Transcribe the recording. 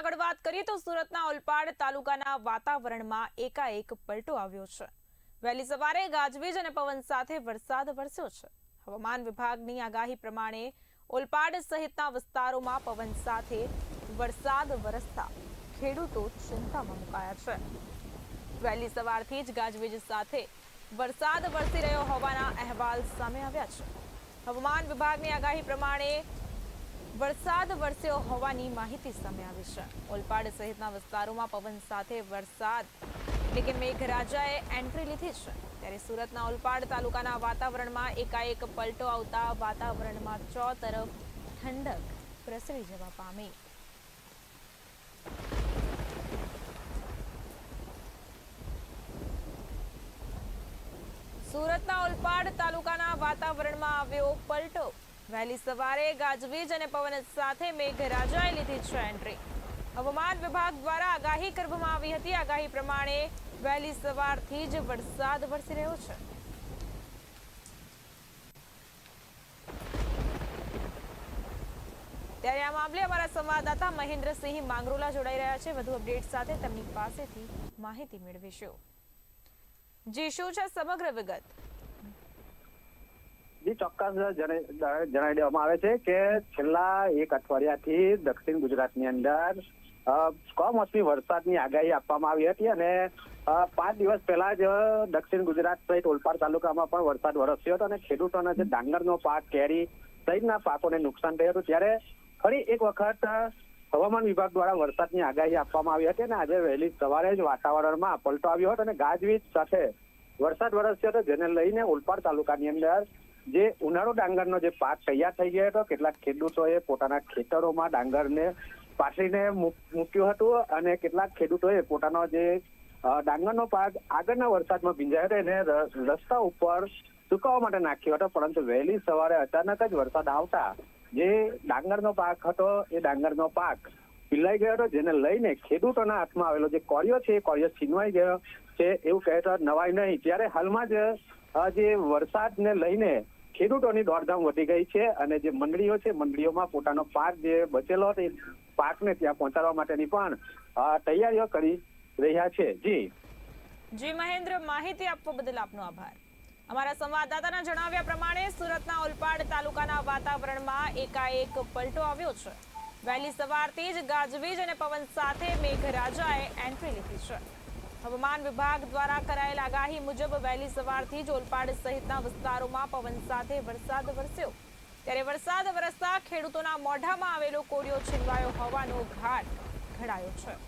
આગળ વાત કરીએ તો સુરતના ઓલપાડ તાલુકાના વાતાવરણમાં એકાએક પલટો આવ્યો છે. વહેલી સવારે ગાજવીજ અને પવન સાથે વરસાદ વરસ્યો છે. હવામાન વિભાગની આગાહી પ્રમાણે ઓલપાડ સહિતના વિસ્તારોમાં પવન સાથે વરસાદ વરસતા ખેડૂતો ચિંતામાં મુકાયા છે. વહેલી સવારથી જ ગાજવીજ સાથે વરસાદ વરસી રહ્યો હોવાના અહેવાલ સામે આવ્યા છે. હવામાન વિભાગની આગાહી પ્રમાણે વરસાદ વરસ્યો હોવાની માહિતી સામે આવી છે. ઓલપાડ સહિતના વિસ્તારોમાં પવન સાથે વરસાદ. એટલે કે મેઘરાજાએ એન્ટ્રી લીધી છે. ત્યારે સુરતના ઓલપાડ તાલુકાના વાતાવરણમાં એકાએક પલટો આવતા વાતાવરણમાં ચોતરફ ઠંડક પ્રસરી જવા પામી. સુરતના ઓલપાડ તાલુકાના વાતાવરણમાં આવ્યો પલટો. વહેલી સવારે ગાજવીજ અને પવન સાથે મેઘરાજાએ લીધી છે એન્ટ્રી હવામાન વિભાગ દ્વારા આગાહી કરવામાં આવી હતી. આગાહી પ્રમાણે વહેલી સવારથી જ વરસાદ વરસી રહ્યો છે. ત્યારે આ મામલે અમારા સંવાદદાતા મહેન્દ્રસિંહ માંગરોલા જોડાઈ રહ્યા છે. વધુ અપડેટ સાથે તેમની પાસેથી માહિતી મેળવીશું. જી શું છે? સમગ્ર વિગત. જી ચોક્કસ જણાવી દેવામાં આવે છે કે છેલ્લા એક અઠવાડિયાથી દક્ષિણ ગુજરાતની અંદર કમોસમી વરસાદની આગાહી આપવામાં આવી હતી અને પાંચ દિવસ પહેલા જ દક્ષિણ ગુજરાત સહિત ઓલપાડ તાલુકામાં પણ વરસાદ વરસ્યો હતો અને ખેડૂતોના જે ડાંગરનો પાક, કેરી સહિતના પાકોને નુકસાન થયું હતું. ત્યારે ફરી એક વખત હવામાન વિભાગ દ્વારા વરસાદની આગાહી આપવામાં આવી હતી અને આજે વહેલી સવારે જ વાતાવરણમાં પલટો આવ્યો હતો અને ગાજવીજ સાથે વરસાદ વરસ્યો હતો. જેને લઈને ઓલપાડ તાલુકાની અંદર જે ઉનાળો ડાંગરનો જે પાક તૈયાર થઈ ગયો હતો, કેટલાક ખેડૂતોએ પોતાના ખેતરોમાં ડાંગરને પાથરીને મૂક્યું હતું અને કેટલાક ખેડૂતોએ પોતાનો જે ડાંગરનો પાક આગળના વરસાદમાં ભીંજાયો હતો, એને રસ્તા ઉપર સુકાવવા માટે નાખ્યો હતો, પરંતુ વહેલી સવારે અચાનક જ વરસાદ આવતા જે ડાંગરનો પાક હતો, એ ડાંગરનો પાક પીલાઈ ગયો હતો, જેને લઈને ખેડૂતોના હાથમાં આવેલો જે કોળિયો છે, એ કોળિયો છીનવાઈ ગયો છે, એવું કહેતા નવાય નહીં. ત્યારે હાલમાં જ જે વરસાદને લઈને ખેડૂતોની દોડધામ વધી ગઈ છે અને જે મંડળીઓ છે, મંડળીઓમાં પોતાનો પાક જે બચેલો હતો, એ પાકને ત્યાં પહોંચાડવા માટેની પણ તૈયારીઓ કરી રહ્યા છે. જી. જી મહેન્દ્ર, માહિતી આપવા બદલ આપનો આભાર. અમારા સંવાદદાતાના જણાવ્યા પ્રમાણે સુરતના ઓલપાડ તાલુકાના વાતાવરણમાં એકાએક પલટો આવ્યો છે. વહેલી સવારથી જ ગાજવીજ અને પવન સાથે મેઘરાજાએ એન્ટ્રી લીધી છે. હવામાન વિભાગ દ્વારા કરાયેલ આગાહી મુજબ વહેલી સવારથી જ ઓલપાડ સહિતના વિસ્તારોમાં પવન સાથે વરસાદ વરસ્યો. ત્યારે વરસાદ વરસતા ખેડૂતોના મોઢામાં આવેલો કોળિયો છીનવાયો હોવાનો ઘાટ ઘડાયો છે.